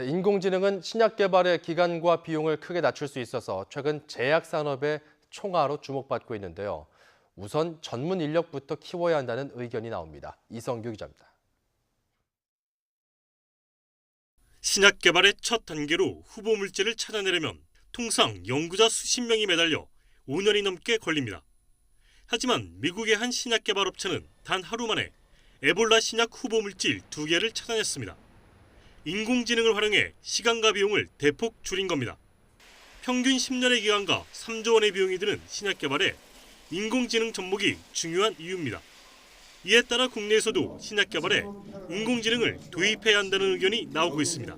네, 인공지능은 신약 개발의 기간과 비용을 크게 낮출 수 있어서 최근 제약 산업의 총화로 주목받고 있는데요. 우선 전문 인력부터 키워야 한다는 의견이 나옵니다. 이성규 기자입니다. 신약 개발의 첫 단계로 후보 물질을 찾아내려면 통상 연구자 수십 명이 매달려 5년이 넘게 걸립니다. 하지만 미국의 한 신약 개발 업체는 단 하루 만에 에볼라 신약 후보 물질 두 개를 찾아냈습니다. 인공지능을 활용해 시간과 비용을 대폭 줄인 겁니다. 평균 10년의 기간과 3조 원의 비용이 드는 신약 개발에 인공지능 접목이 중요한 이유입니다. 이에 따라 국내에서도 신약 개발에 인공지능을 도입해야 한다는 의견이 나오고 있습니다.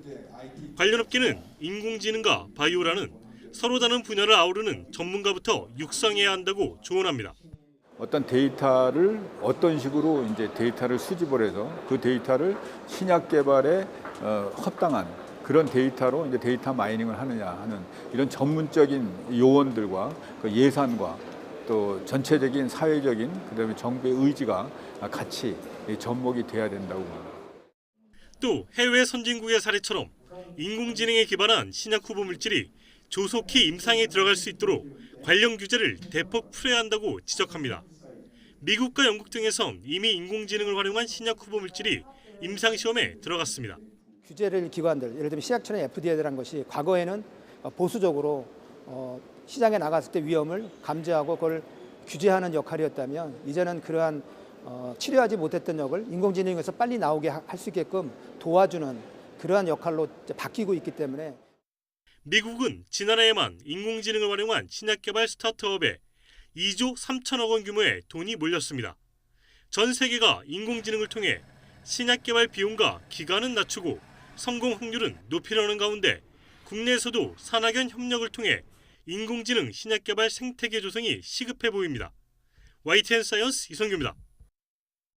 관련 업계는 인공지능과 바이오라는 서로 다른 분야를 아우르는 전문가부터 육성해야 한다고 조언합니다. 어떤 데이터를 어떤 식으로 이제 데이터를 수집을 해서 그 데이터를 신약 개발에 어, 합당한 그런 데이터로 이제 데이터 마이닝을 하느냐 하는 이런 전문적인 요원들과 그 예산과 또 전체적인 사회적인 그다음에 정부의 의지가 같이 접목이 돼야 된다고 봅니다. 또 해외 선진국의 사례처럼 인공지능에 기반한 신약 후보 물질이 조속히 임상에 들어갈 수 있도록 관련 규제를 대폭 풀어야 한다고 지적합니다. 미국과 영국 등에선 이미 인공지능을 활용한 신약 후보 물질이 임상 시험에 들어갔습니다. 규제를 기관들 예를 들면 시약처럼 FDA라는 것이 과거에는 어, 보수적으로 어, 시장에 나갔을 때 위험을 감지하고 그걸 규제하는 역할이었다면 이제는 그러한 어, 치료하지 못했던 역을 인공지능에서 빨리 나오게 할 수 있게끔 도와주는 그러한 역할로 바뀌고 있기 때문에 미국은 지난해에만 인공지능을 활용한 신약 개발 스타트업에 2조 3천억 원 규모의 돈이 몰렸습니다. 전 세계가 인공지능을 통해 신약 개발 비용과 기간은 낮추고 성공 확률은 높이려는 가운데 국내에서도 산학연 협력을 통해 인공지능 신약 개발 생태계 조성이 시급해 보입니다. YTN 사이언스 이성규입니다.